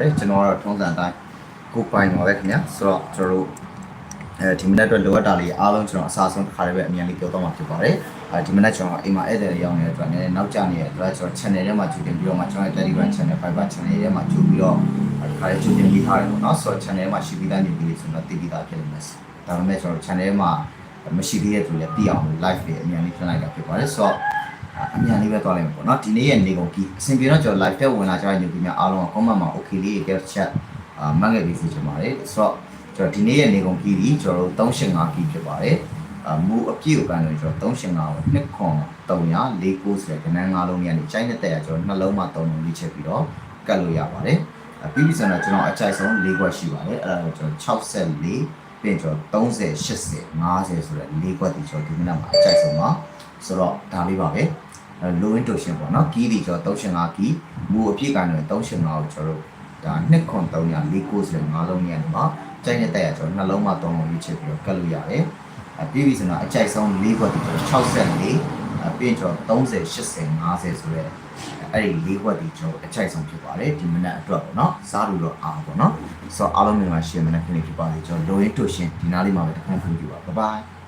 တယ်ကျွန်တော်ကတော့ထုံးစံအတိုင်းကိုပိုင်ပါပဲခင်ဗျာဆိုတော့ကျွန်တော်တို့အဲဒီမနက်အတွက်လိုအပ်တာလေးအားလုံးကျွန်တော်အစားဆုံးတစ်ခါလေးပဲအမြန်လေးပြောတော့မှာဖြစ်ပါတယ်အဲဒီမနက်ကျွန်တော်အိမ်မှာဧည့်သည်တွေရောက်နေတဲ့အတွက်လည်းနောက်ကျနေတဲ့အတွက်ကျွန်တော် channel ထဲမှာကြည့်တင်ပြီးတော့မှကျွန်တော် Telegram channel Viber channel ထဲမှာကြည့်ပြီးတော့ဒီခါလေးကြည့်တင်ပြီးထားတယ်ပေါ့နော်ဆိုတော့ channel ထဲမှာရှိပြီးသားနေပြီးဆိုတော့တည်ပြီးသားဖြစ်နေမယ်ဒါပေမဲ့ကျွန်တော် channel ထဲမှာမရှိသေးတဲ့သူလည်းသိအောင် live တွေအမြန်လေးဖြန့်လိုက်တာဖြစ်ပါတယ်ဆိုတော့ အမြန်လေးပဲသွားလိုက်မယ်ပေါ့နော်ဒီနေ့ရဲ့နေကုန်ကြီးအဆင်ပြေတော့ကျွန်တော် live တက်ဝင်လာကြတဲ့ညီကိုများအားလုံးက comment မှာ okay လေးရဲ့ get chat အာမှတ်ခဲ့ပြီးစီချင်ပါတယ်ဆိုတော့ကျွန်တော်ဒီနေ့ရဲ့နေကုန်ကြီးကြီးကျွန်တော်တို့385ကြီးဖြစ်ပါတယ်အမူအပြည့်ကိုကန်လို့ကျွန်တော်385ကိုနှစ်ခွန်300 49ဆိုတဲ့ကဏ္ဍ၅လုံးကြီးကနေချိန်နဲ့တက်ရကျွန်တော်နှလုံးမှာ3လုံးလေးချက်ပြီးတော့ကတ်လို့ရပါတယ်အပြီးပြီဆိုတော့ကျွန်တော်အကြိုက်ဆုံး၄ခွက်ရှိပါတယ်အဲ့ဒါကိုကျွန်တော်64ပြင်ကျွန်တော်30 80 50ဆိုတဲ့၄ခွက်ဒီကျွန်တော်ဒီနေ့မှာအကြိုက်ဆုံးပါဆိုတော့ဒါလေးပါပဲ low intuition ပေါ့နော် key တွေကျော်35 key မူအဖြစ်ကနေ35ကိုကျွန်တော်တို့ဒါနှစ်ခွန်300 4ဆိုတဲ့၅လုံးနဲ့မှာကြိုက်တဲ့တက်ရကျွန်တော်နှလုံးမှာ3လုံးရွေးချယ်ပြီးတော့ကတ်လို့ရတယ်အပြီးပြီဆိုတော့အကြိုက်ဆုံး၄ခွက်ဒီကျွန်တော်64အပြင်ကျွန်တော်30 80 50ဆိုတဲ့အဲ့ဒီ၄ခွက်ဒီကျွန်တော်အကြိုက်ဆုံးဖြစ်ပါတယ်ဒီမနက်အတွက်ပေါ့နော်စားလို့တော့အားပေါ့နော်ဆိုတော့အားလုံးမြင်ပါရှင်းမနက်ခင်းလေးဖြစ်ပါလေကျွန်တော် low intuition ဒီနားလေးမှာပဲတစ်ခါဖွင့်ပြပါ bye bye